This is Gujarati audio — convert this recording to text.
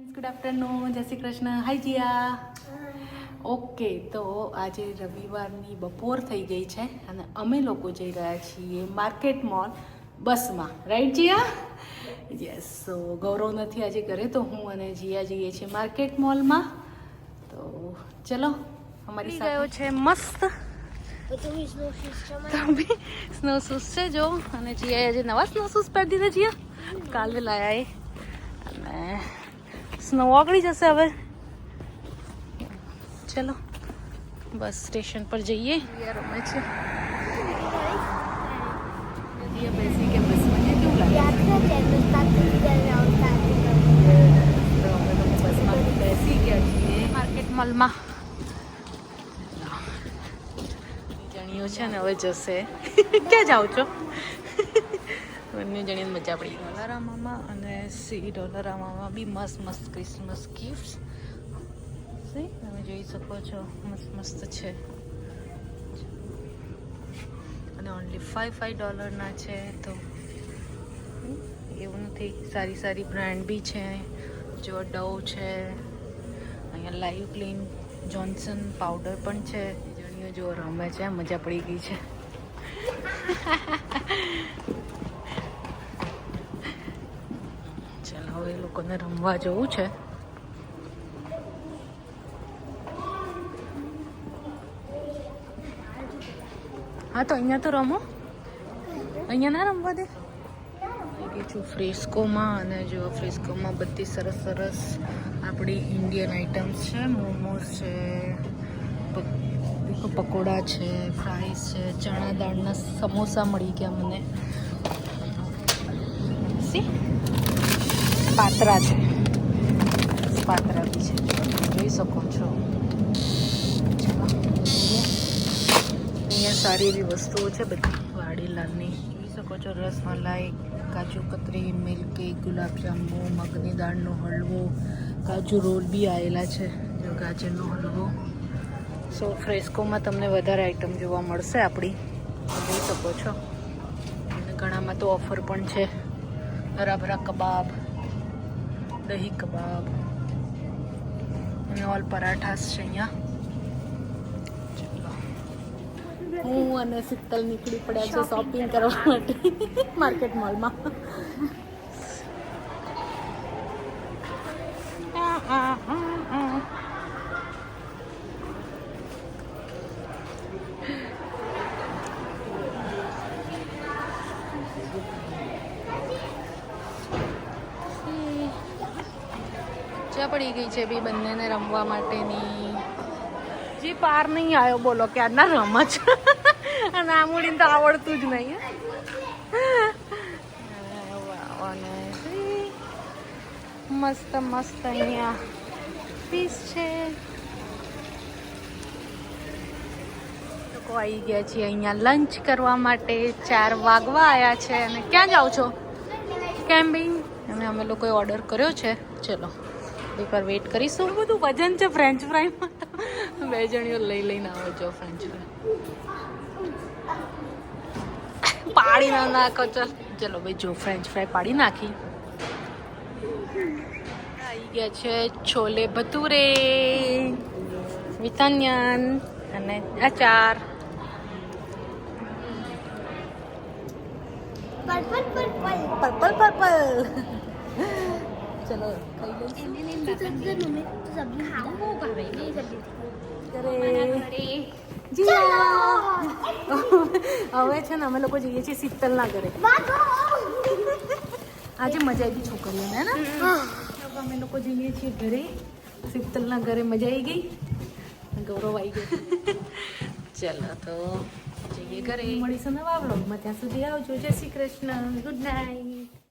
Good afternoon Jai Shri Krishna. Hi Jiya okay તો આજે રવિવારની બપોર થઈ ગઈ છે અને અમે લોકો જઈ રહ્યા છીએ માર્કેટ મોલ બસમાં. રાઈટ જીયા યસ સો ગૌરવ નથી આજે ઘરે તો હું અને જીયા જઈએ છીએ માર્કેટ મોલમાં તો ચલો અમારી ગયો છે મસ્ત. તમે સ્નો શૂઝ છે જો. અને જીયાએ આજે નવા સ્નો શૂઝ પહેરી દીધા જીયા કાલે લાયા એ. અને સ્નો ઓગળી જશે હવે. ચલો બસ સ્ટેશન પર જઈએ. રમે છે. બેસી કે બસમાં ને કેવું લાગે? બેસી ગયા છીએ માર્કેટ મોલમાં જણીઓ છે ને હવે જશે. ક્યાં જાઓ છો? બંને જણીને મજા પડી. ડોલરામામાં અને સી ડોલરામામાં બી મસ્ત મસ્ત ક્રિસમસ ગિફ્ટ સી તમે જોઈ શકો છો, મસ્ત મસ્ત છે. અને ઓનલી ફાઈવ ફાઈવ ડોલરના છે, તો એવું નથી. સારી સારી બ્રાન્ડ બી છે. જો ડવ છે. અહીંયા લાઈવ ક્લીન જોન્સન પાવડર પણ છે. જણીઓ જો રમે છે, મજા પડી ગઈ છે. ચાલો હવે એ લોકોને રમવા જવું છે. હા તો અહીંયા તો રમો. અહીંયા ના રમવા દે. ગઈ છું ફ્રેસ્કોમાં અને જો ફ્રેસ્કોમાં બધી સરસ સરસ આપણી ઇન્ડિયન આઇટમ્સ છે. મોમોસ છે પકોડા છે ફ્રાઈસ છે ચણા દાળના સમોસા મળી ગયા મને. સી પાત્રા છે. પાત્રા બી છે. જોઈ શકો છો. અહીંયા સારી એવી વસ્તુઓ છે બધી. વાડીલાલની જોઈ શકો છો, રસમલાઈ, કાજુ કતરી, મિલ્કી ગુલાબજાંબુ મગની દાળનો હલવો, કાજુ રોલ બી આવેલા છે. જો ગાજરનો હલવો. સો ફ્રેસ્કોમાં તમને વધારે આઈટમ જોવા મળશે આપણી. જોઈ શકો છો. અને ઘણામાં તો ઓફર પણ છે. હરાભરા કબાબ દહીં કબાબ અને ઓલ પરાઠાસ છે અહીંયા. હું અને શીતલ નીકળી પડ્યા છે શોપિંગ કરવા માટે. માર્કેટ મોલમાં ચા પડી ગઈ છે બી બંનેને રમવા માટેની. જી, પાર નહીં આવ્યો. બોલો, ક્યારના રમત અને આ મૂડીને તો આવડતું જ નહીં મસ્ત મસ્ત અહીંયા પીસ છે. લોકો આવી ગયા છીએ અહીંયા લંચ કરવા માટે. ચાર વાગવા આવ્યા છે અને ક્યાં જાઓ છો? કેમ્પિંગ અને અમે લોકોએ ઓર્ડર કર્યો છે. ચલો. એકવાર વેઇટ કરીશું. બધું વજન છે ફ્રેન્ચ ફ્રાઈમાં બે જણીઓ લઈ લઈને આવો છો ફ્રેન્ચ ફ્રાઈ પાડી ના નાખો ચલ. ચલો ભાઈ જો ફ્રેન્ચ ફ્રાઈ પાડી નાખી. આવી ગયા છે છોલે ભતુરે વિતાન્યાન અને અચાર. Purple purple. ચલો ખાઈ લઈશું. ઘરે જીયા. હવે છે ને અમે લોકો જઈએ છીએ શીતલના ઘરે. આજે મજા આવી છોકરીઓને ને? અમે લોકો જઈએ છીએ ઘરે. શીતલના ઘરે મજા આવી ગઈ. ગૌરવ આવી ગયો. ચલો તો જઈએ ઘરે. મળીશું નવા બ્લોગમાં ત્યાં સુધી આવજો. જય શ્રી કૃષ્ણ. Good night